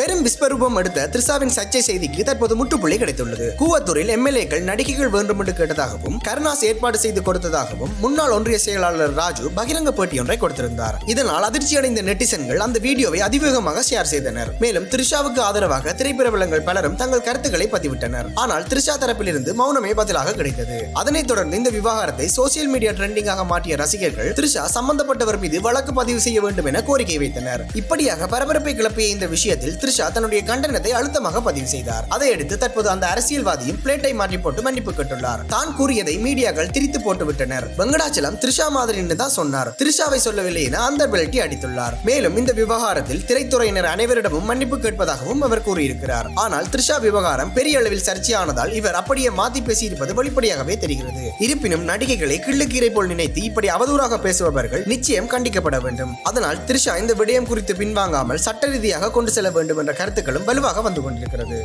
பெரும் விஸ்வரூபம் எடுத்த திரிசாவின் சர்ச்சை செய்திக்கு தற்போது முற்றுப்புள்ளி கிடைத்துள்ளது. கூவத்தூரில் எம்எல்ஏக்கள் நடிகைகள் வேண்டும் என்று கேட்டதாகவும் கருணாஸ் ஏற்பாடு செய்து கொடுத்ததாகவும் முன்னாள் ஒன்றிய செயலாளர் ராஜு பகிரங்க பேட்டியொன்றை கொடுத்திருந்தார். இதனால் அதிர்ச்சியடைந்த நெட்டிசன்கள் அந்த வீடியோவை அதிவேகமாக ஷேர் செய்தனர். மேலும் த்ரிஷாவுக்கு ஆதரவாக திரைப்பிரபலங்கள் பலரும் தங்கள் கருத்துக்களை பதிவிட்டனர். ஆனால் த்ரிஷா தரப்பிலிருந்து மௌனமே பதிலாக கிடைத்தது. அதனைத் தொடர்ந்து இந்த விவகாரத்தை சோசியல் மீடியா ட்ரெண்டிங்காக மாற்றிய ரசிகர்கள் த்ரிஷா சம்பந்தப்பட்டவர் மீது வழக்கு பதிவு செய்ய வேண்டும் என கோரிக்கை வைத்தனர். இப்படியாக பரபரப்பை கிளப்பிய இந்த விஷயத்தில் த்ரிஷா தன்னுடைய கண்டனத்தை அழுத்தமாக பதிவு செய்தார். அதையடுத்து தற்போது அந்த அரசியல்வாதியும் பிளேட்டை மாற்றி போட்டு மன்னிப்பு கேட்டுள்ளார். தான் கூறியதை மீடியாக்கள் திரித்து போட்டு விட்டனர். வெங்கடாச்சலம் த்ரிஷா மாதிரின்னு தான் சொன்னார். த்ரிஷாவை சொல்லவில்லை என அந்த பெல்ட்டி அடித்துள்ளார். மேலும் இந்த விவகாரத்தில் திரைத்துறையினர் அனைவரிடமும் மன்னிப்பு கேட்பதாகவும் அவர் கூறியிருக்கிறார். ஆனால் த்ரிஷா விவகாரம் பெரிய அளவில் சர்ச்சையானதால் இவர் அப்படியே மாத்தி பேசியிருப்பது வெளிப்படையாகவே தெரிகிறது. இருப்பினும் நடிகைகளை கிள்ளுக்கீரை போல் நினைத்து இப்படி அவதூறாக பேசுபவர்கள் நிச்சயம் கண்டிக்கப்பட வேண்டும். அதனால் த்ரிஷா இந்த விடயம் குறித்து பின்வாங்காமல் சட்ட ரீதியாக கொண்டு செல்ல வேண்டும் வேண்டும் என்ற கருத்துக்களும் வலுவாக வந்து கொண்டிருக்கிறது.